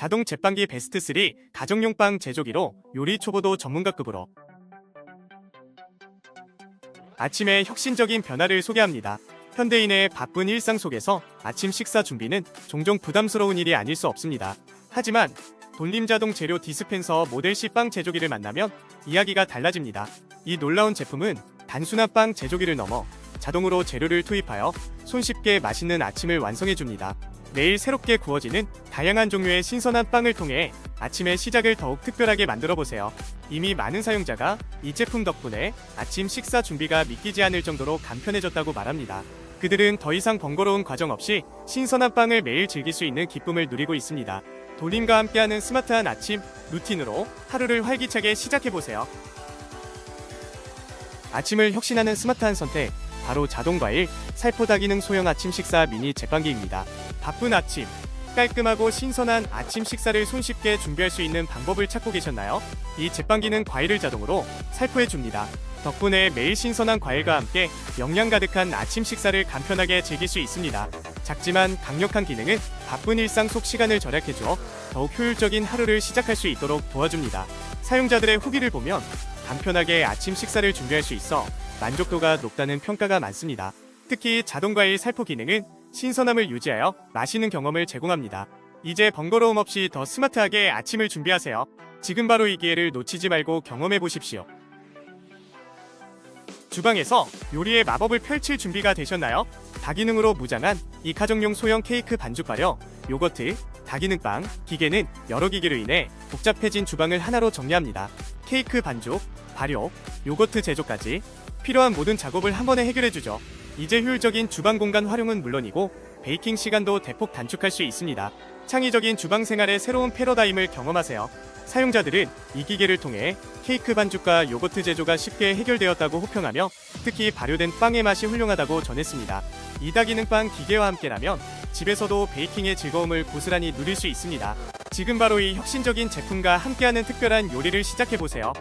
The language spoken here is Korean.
자동 제빵기 베스트 3 가정용 빵 제조기로 요리 초보도 전문가급으로 아침의 혁신적인 변화를 소개합니다. 현대인의 바쁜 일상 속에서 아침 식사 준비는 종종 부담스러운 일이 아닐 수 없습니다. 하지만 돌림 자동 재료 디스펜서 모델 C 빵 제조기를 만나면 이야기가 달라집니다. 이 놀라운 제품은 단순한 빵 제조기를 넘어 자동으로 재료를 투입하여 손쉽게 맛있는 아침을 완성해 줍니다. 매일 새롭게 구워지는 다양한 종류의 신선한 빵을 통해 아침의 시작을 더욱 특별하게 만들어 보세요. 이미 많은 사용자가 이 제품 덕분에 아침 식사 준비가 믿기지 않을 정도로 간편해졌다고 말합니다. 그들은 더 이상 번거로운 과정 없이 신선한 빵을 매일 즐길 수 있는 기쁨을 누리고 있습니다. 돌림과 함께하는 스마트한 아침 루틴으로 하루를 활기차게 시작해 보세요. 아침을 혁신하는 스마트한 선택 바로 자동 과일 살포 다 기능 소형 아침 식사 미니 제빵기입니다. 바쁜 아침 깔끔하고 신선한 아침 식사를 손쉽게 준비할 수 있는 방법을 찾고 계셨나요? 이 제빵기는 과일을 자동으로 살포해 줍니다. 덕분에 매일 신선한 과일과 함께 영양 가득한 아침 식사를 간편하게 즐길 수 있습니다. 작지만 강력한 기능은 바쁜 일상 속 시간을 절약해 주어 더욱 효율적인 하루를 시작할 수 있도록 도와줍니다. 사용자들의 후기를 보면 간편하게 아침 식사를 준비할 수 있어 만족도가 높다는 평가가 많습니다. 특히 자동 과일 살포 기능은 신선함을 유지하여 맛있는 경험을 제공합니다. 이제 번거로움 없이 더 스마트하게 아침을 준비하세요. 지금 바로 이 기회를 놓치지 말고 경험해 보십시오. 주방에서 요리의 마법을 펼칠 준비가 되셨나요? 다기능으로 무장한 이 가정용 소형 케이크 반죽 발효, 요거트, 다기능빵, 기계는 여러 기기로 인해 복잡해진 주방을 하나로 정리합니다. 케이크 반죽, 발효, 요거트 제조까지 필요한 모든 작업을 한 번에 해결해주죠. 이제 효율적인 주방 공간 활용은 물론이고 베이킹 시간도 대폭 단축할 수 있습니다. 창의적인 주방 생활의 새로운 패러다임을 경험하세요. 사용자들은 이 기계를 통해 케이크 반죽과 요거트 제조가 쉽게 해결되었다고 호평하며 특히 발효된 빵의 맛이 훌륭하다고 전했습니다. 이다 기능빵 기계와 함께라면 집에서도 베이킹의 즐거움을 고스란히 누릴 수 있습니다. 지금 바로 이 혁신적인 제품과 함께하는 특별한 요리를 시작해보세요.